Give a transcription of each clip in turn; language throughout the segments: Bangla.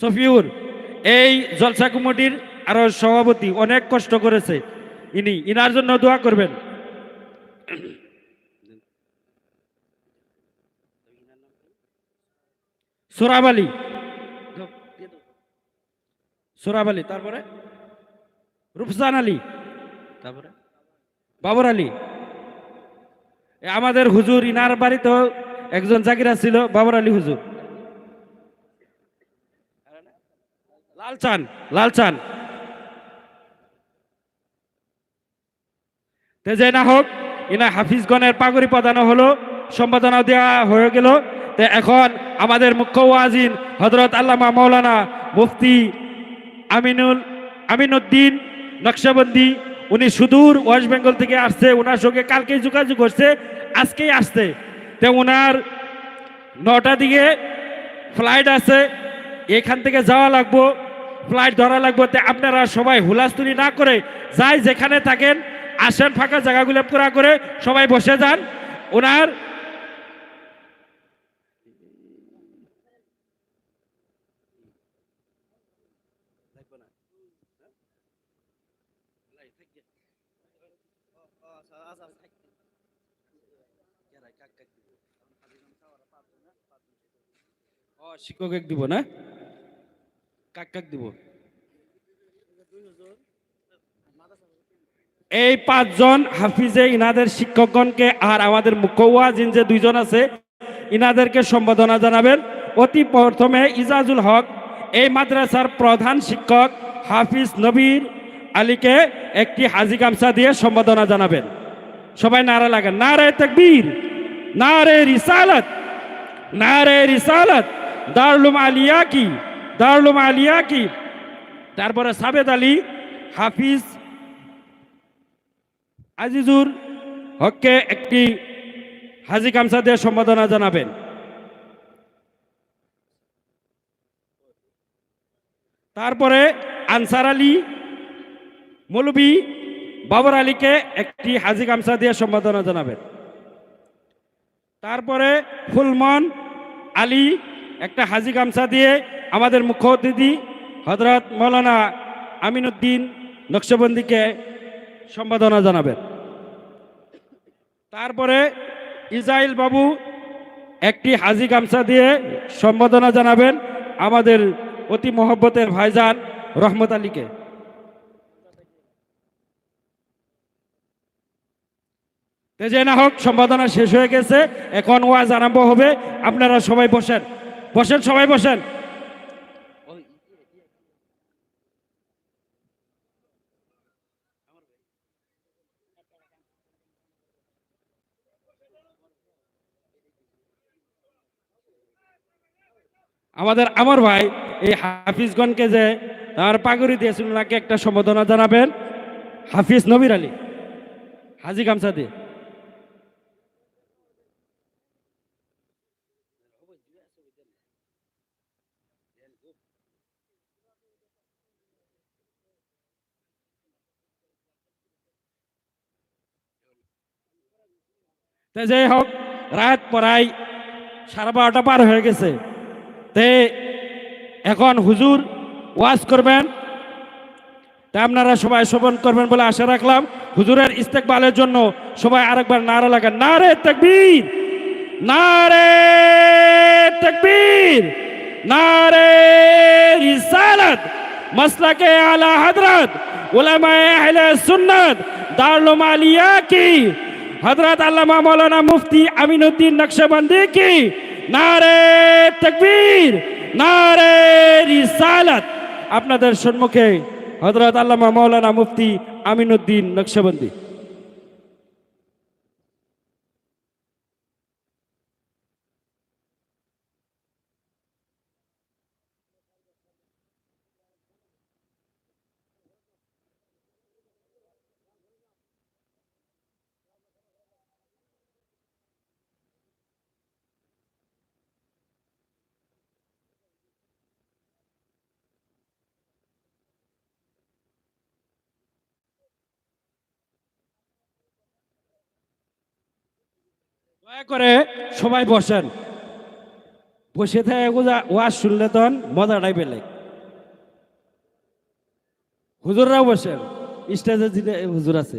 সফিউর এই জলসা কমিটির আরও সভাপতি অনেক কষ্ট করেছে। ইনি ইনার জন্য দোয়া করবেন। সোরাব আলী সোরাব আলী তারপরে? রুফসান আলী। তারপরে? বাবর আলী। আমাদের হুজুর ইনার বাড়িতেও একজন জাকিরা ছিল বাবর আলী হুজুর। লালচান লালচান তে যে না হোক, ইনা হাফিজগণের পাগড়ি প্রদান হলো সম্পাদনা দেওয়া হয়ে গেল। তে এখন আমাদের মুখ্য ওয়াজিন হজরত আল্লামা মৌলানা মুফতি আমিনুল, আমিনুদ্দিন নকশাবন্দি, উনি সুদূর ওয়েস্ট বেঙ্গল থেকে আসছে ওনার সঙ্গে কালকে যোগাযোগ করছে আজকেই আসছে। তে ওনার নটা দিকে ফ্লাইট আছে, এখান থেকে যাওয়া লাগবো। ফ্লাইট ধরা লাগবে আপনারা সবাই হুলাস্তুরি না করে যাই যেখানে থাকেন, আসেন ফাঁকা জায়গাগুলো পুরা করে সবাই বসে যান। ওনার শিক্ষক এক দিব না? কাক কাক দিব? এই পাঁচজন হাফিজে ইনাদের শিক্ষকগণকে আর আমাদের মুখ্য ওয়াজিন যে দুইজন আছে ইনাদেরকে সম্বোধনা জানাবেন। অতি প্রথমে ইজাজুল হক এই মাদ্রাসার প্রধান শিক্ষক হাফিজ নবীর আলীকে একটি হাজি গামছা দিয়ে সম্বোধনা জানাবেন। সবাই নারা লাগেন নারে তকবীর নারে রিসালাত নারে রিসালাত দারুলুম আলিয়া কি দারুলুম আলিয়া কি তারপরে সাবেদ আলী, হাফিজ আজিজুর হককে একটি হাজি গামছা দিয়ে সম্বোধনা জানাবেন। তারপরে আনসার আলী, মৌলবী বাবর আলীকে একটি হাজি গামছা দিয়ে সম্বোধনা জানাবেন। তারপরে ফুলমন আলী একটা হাজি গামছা দিয়ে আমাদের মুখ্য অতিথি হজরত মৌলানা আমিনুদ্দিন নকশবন্দিকে সম্বোধনা জানাবেন। তারপরে ইসরাইল বাবু একটি হাজি গামছা দিয়ে সম্বোধনা জানাবেন আমাদের অতি মহব্বতের ভাইজান রহমত আলীকে। তে যে না হোক, সম্বোধনা শেষ হয়ে গেছে। এখন ওয়াজ আরম্ভ হবে। আপনারা সবাই বসেন। বসেন, সবাই বসেন। আমাদের আমার ভাই, এই হাফিজগণকে যে তার পাগড়ি দিয়েছিল ওনাকে একটা সম্বোধনা জানাবেন, হাফিজ নবির আলী, হাজি গামছা দিয়ে। তে যাই হোক, রাত পড়াই সাড়ে বারোটা পার হয়ে গেছে। তে এখন হুজুর ওয়াজ করবেন। তা আপনারা সবাই শ্রবণ করবেন বলে আশা রাখলাম। হুজুরের ইস্তেকবালের জন্য সবাই আরেকবার নারা লাগান। নারে তকবীর! নারে তকবীর! নারে রিসালাত! মাসলাকে আলা হযরত উলামায়ে আহলে সুন্নাত! দারুল আলিয়া কি হযরত আল্লামা মৌলানা মুফতি আমিনুদ্দিন নকশবন্দি কি? নারে তকবীর, নারে রিসালাত। আপনাদের সম্মুখে হজরত আল্লামা মৌলানা মুফতি আমিনুদ্দিন নকশবন্দি। দয়া করে সবাই বসেন। বসে ওয়াজ শুনলে তখন মজাটাই পেলে হুজুররাও বসেন। স্টেজে হুজুর আছে।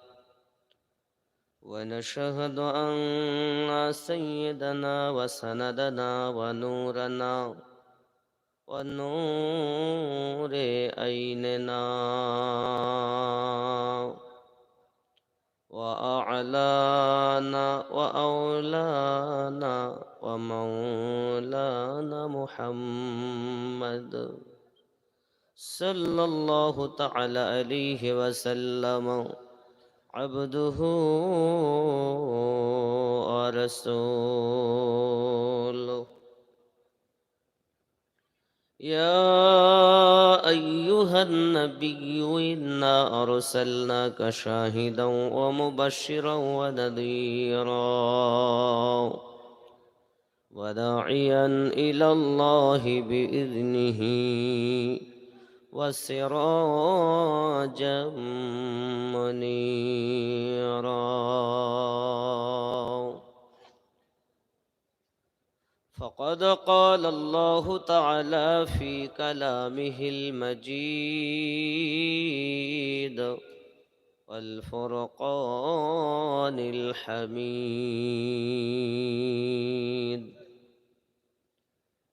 ونشهد أن سيدنا وسندنا ونورنا ونور أيننا وأعلانا وأولانا ومولانا محمد صلى الله تعالى عليه وسلم عبده ورسوله. يا أيها النبي إنا أرسلناك شاهدا ومبشرا ونذيرا. وداعيا إلى الله بإذنه. وسراجا منيرا. فقد قال الله تعالى في كلامه المجيد والفرقان الحميد.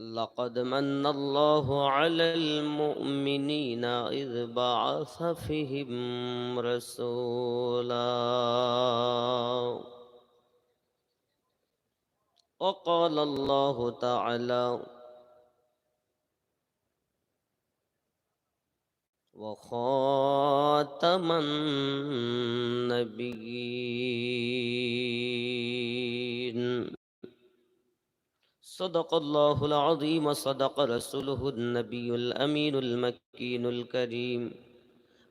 لقد من الله على المؤمنين إذ بعث فيهم رسولا. وقال الله تعالى وخاتم النبيين. صدق الله العظيم صدق رسوله النبي الأمين المكين الكريم.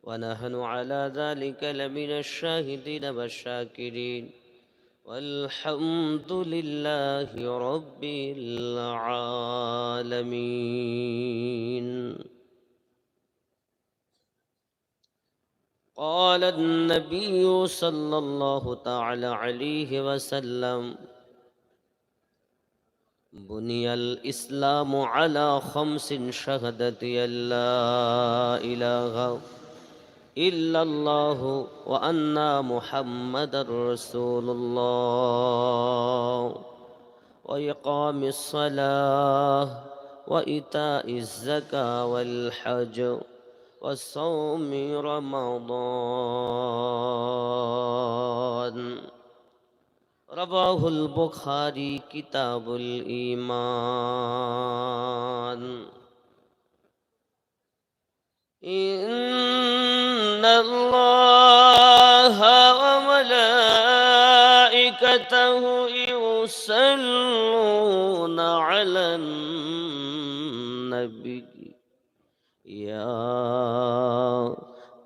ونحن على ذلك لمن الشاهدين والشاكرين. والحمد لله رب العالمين. قال النبي صلى الله تعالى عليه وسلم بني الإسلام على خمس شهدة أن لا إله إلا الله وأن محمد رسول الله وإقام الصلاة وإيتاء الزكاة والحج وصوم رمضان رواه البخاري كتاب الإيمان. إن الله وملائكته يصلون على النبي. يا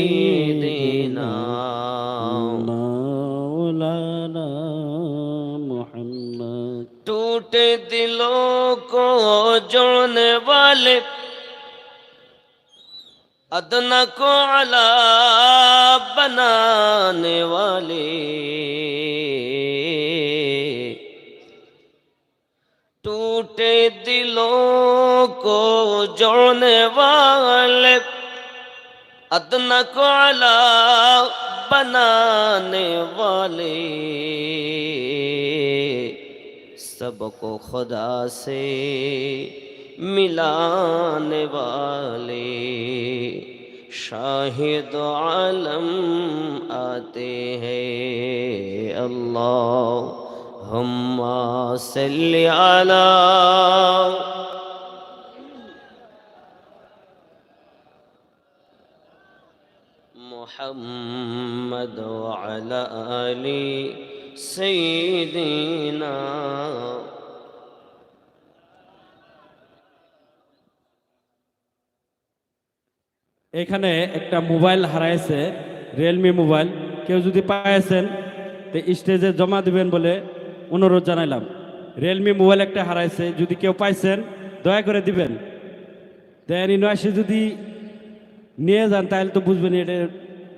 سيدنا مولانا محمد ٹوٹ دلوں کو جوڑنے والے ادنا کو علا بنانے والے ٹوٹے دلوں کو جوڑنے والے ادنا کو علا بنانے والے سب کو خدا سے ملانے والے شاہد عالم آتے ہیں اللہ ہم صلی اللہ محمد وعلى آل سيدنا এখানে একটা মোবাইল হারাইছে রিয়েলমি মোবাইল কেউ যদি পাইছেন তো স্টেজে জমা দিবেন বলে অনুরোধ জানাইলাম রিয়েলমি মোবাইল একটা হারাইছে যদি কেউ পাইছেন দয়া করে দিবেন দেন ইনওয়াসে যদি নিয়ে যান তাহলে তো বুঝবেন এটা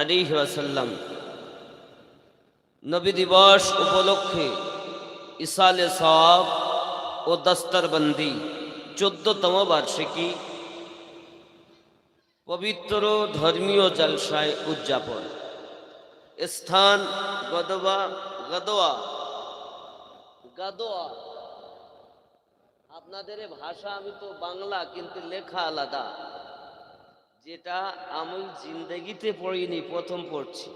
আলিহাসাল্লাম নবী দিবস উপলক্ষে ইসালে সব ও দস্তরবন্দি চোদ্দতম বার্ষিকী পবিত্র ধর্মীয় জলসায় উদযাপন। স্থান গদবা গদোয়া গাদোয়া আপনাদের ভাষা আমি তো বাংলা, কিন্তু লেখা আলাদা। যেটা আমি জিন্দগিতে পড়িনি, প্রথম পড়ছি।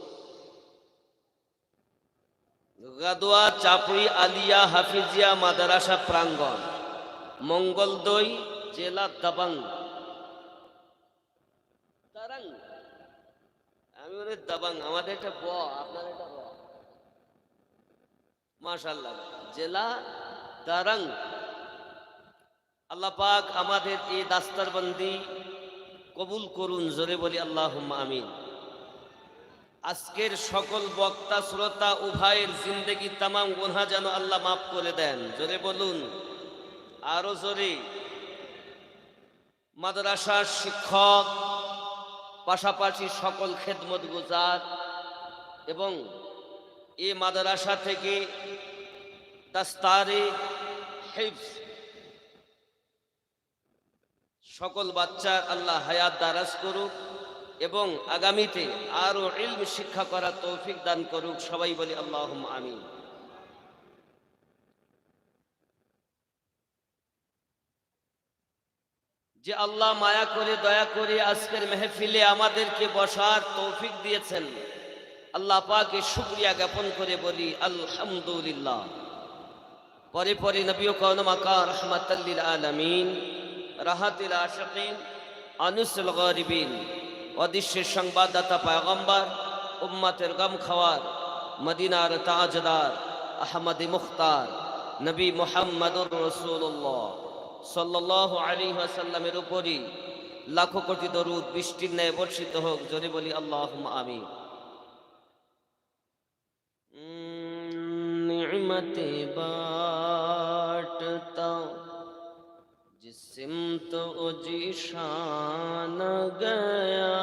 গাদোয়া, চাপুই, আলিয়া, হাফিজিয়া, মাদারাসা, প্রাঙ্গণ। মঙ্গলদৈ জেলা দাবাং। তারাং আমি বলি দাবাং, আমাদের একটা ব আপনার এটা ব। জেলা দারাং। আল্লাহ পাক আমাদের এই দাস্তারবন্দি কবুল করুন, জোরে বলি আল্লাহ আমিন। আজকের সকল বক্তা, শ্রোতা, উভয়ের জিন্দগি তামাম গুনহা যেন আল্লাহ মাফ করে দেন, জোরে বলুন। আরও জোরে। মাদ্রাসার শিক্ষক, পাশাপাশি সকল খেদমত গুজার এবং এ মাদ্রাসা থেকে দাস্তারে হিফজ সকল বাচ্চার আল্লাহ হায়াত দারাজ করুক এবং আগামীতে আরও ইলম শিক্ষা করার তৌফিক দান করুক। সবাই বলি আল্লাহ আমিন। যে আল্লাহ মায়া করে, দয়া করে আজকের মেহফিলে আমাদেরকে বসার তৌফিক দিয়েছেন। আল্লাহ পাকে শুক্রিয়া জ্ঞাপন করে বলি, আলহামদুলিল্লাহ। পরে পরে নবী কৌন মাকা রহমাতাল্লিল আলমিন রাহাতিল আশকিন, আনুসুল গরিবিন, অদৃশ্যের সংবাদদাতা পায়গম্বার, উম্মাতের গম খাওয়ার মদিনার তাজদার, আহমদ মুখতার, নবী মোহাম্মদুর রসুল্লাহ সাল্লাহ আলী আসাল্লামের উপরই লাখো কোটি দরুদ বৃষ্টির ন্যায় বর্ষিত হোক, জোরে বলি আল্লাহ আমি নিমতে বাটতা جسم تو جی شان گیا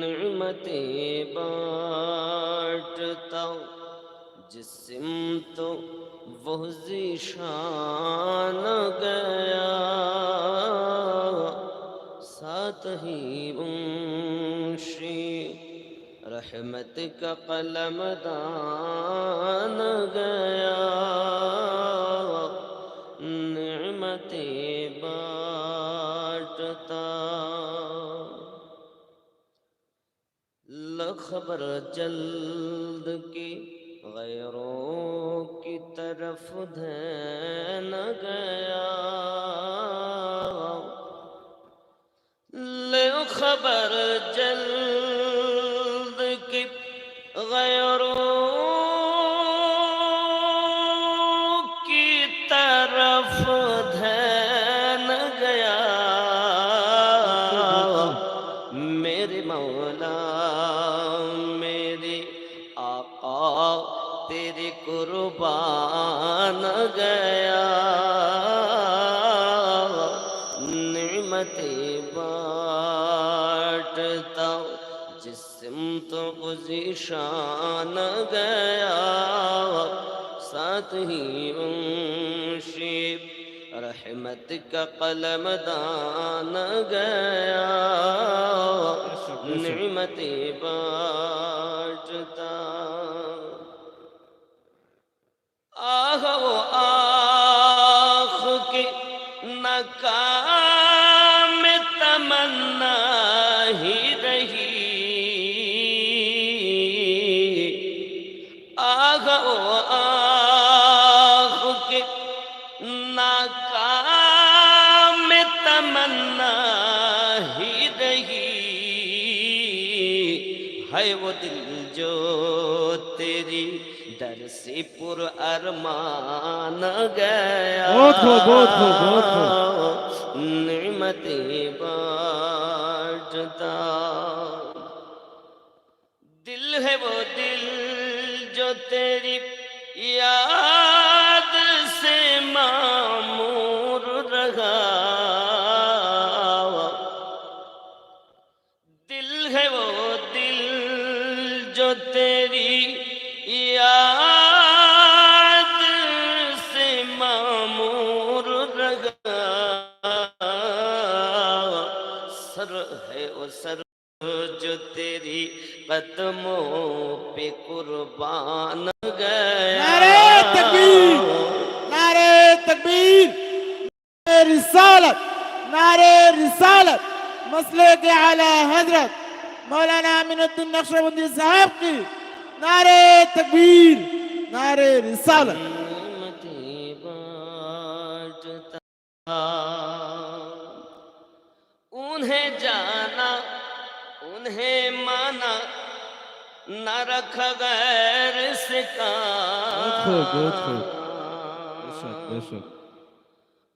نعمتیں بانٹتا جسم تو وہ شان گیا ساتھ ہی منشی رحمت کا قلم دان گیا رحمتیں بانٹتا خبر جلد کی غیروں کی طرف دھین گیا لو خبر جلد کی غیروں طرف उसी शान गया साथ ही मुंशी रहमत का कलम दान गया निमते बाटता پر ارمان گیا۔ بہت ہو بہت ہو بہت ہو نعمت بانٹتا۔ دل ہے وہ دل جو تیری یاد सर जो तेरी कदमों पे कुर्बान गया नारे तकबीर नारे तकबीर नारे रिसालत नारे रिसालत मसले के आला हजरत मौलाना अमीनुद्दीन नक्शबंदी साहब की नारे तकबीर नारे रिसालत निमते बाटता उन्हें انہیں جانا انہیں مانا نہ رکھ غیر سے کام۔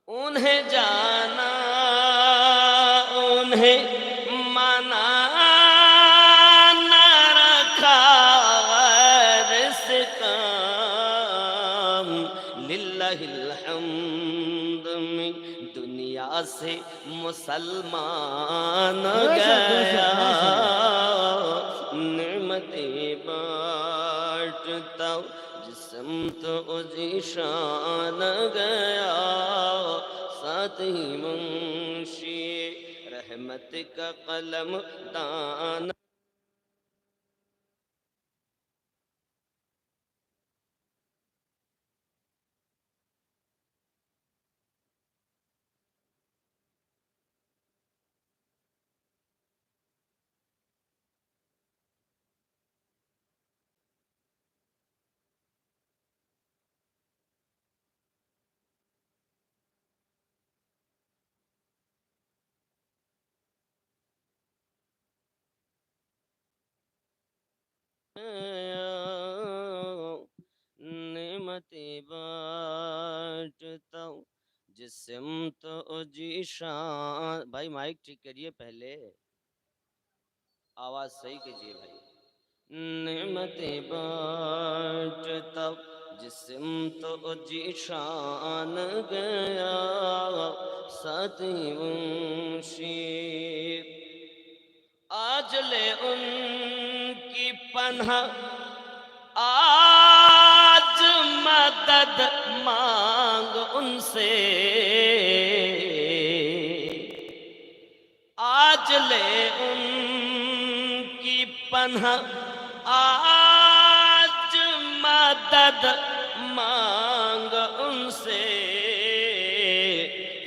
انہیں جانا انہیں الحمد میں دنیا سے مسلمان گیا نعمتیں بانٹتا جسم تو اجیشان گیا ساتھ ہی منشی رحمت کا قلم دان नेमतें बांटता हूँ जिस सिमत ओ जीशान भाई माइक ठीक करिए पहले आवाज सही कीजिए भाई नेमतें बांटता हूँ जिस सिमत ओ जीशान गया साथी मुंशी आज ले उनकी پنہ آج مدد مانگ ان سے آج لے ان کی پنہ آج مدد مانگ ان سے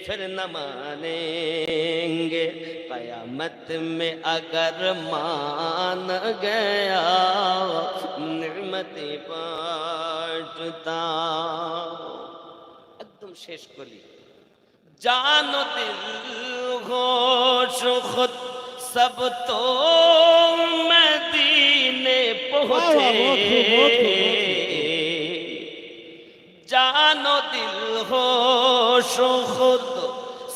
پھر نہ مانیں گے قیامت میں اگر مان گیا نعمت پاٹتا একদম শেষ করি জানো দিল ঘোষ খুদ সব তো মদিনে পৌঁছে জানো দিল হো সুখুদ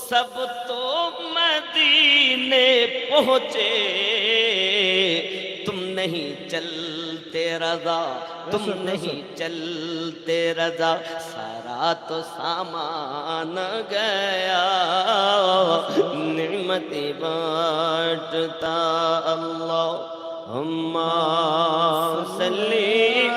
সব তো میں پہنچے۔ تم نہیں چلتے رضا تم نہیں چلتے رضا۔ سارا تو سامان گیا۔ نعمت بانٹتا اللہ۔ ہم صلی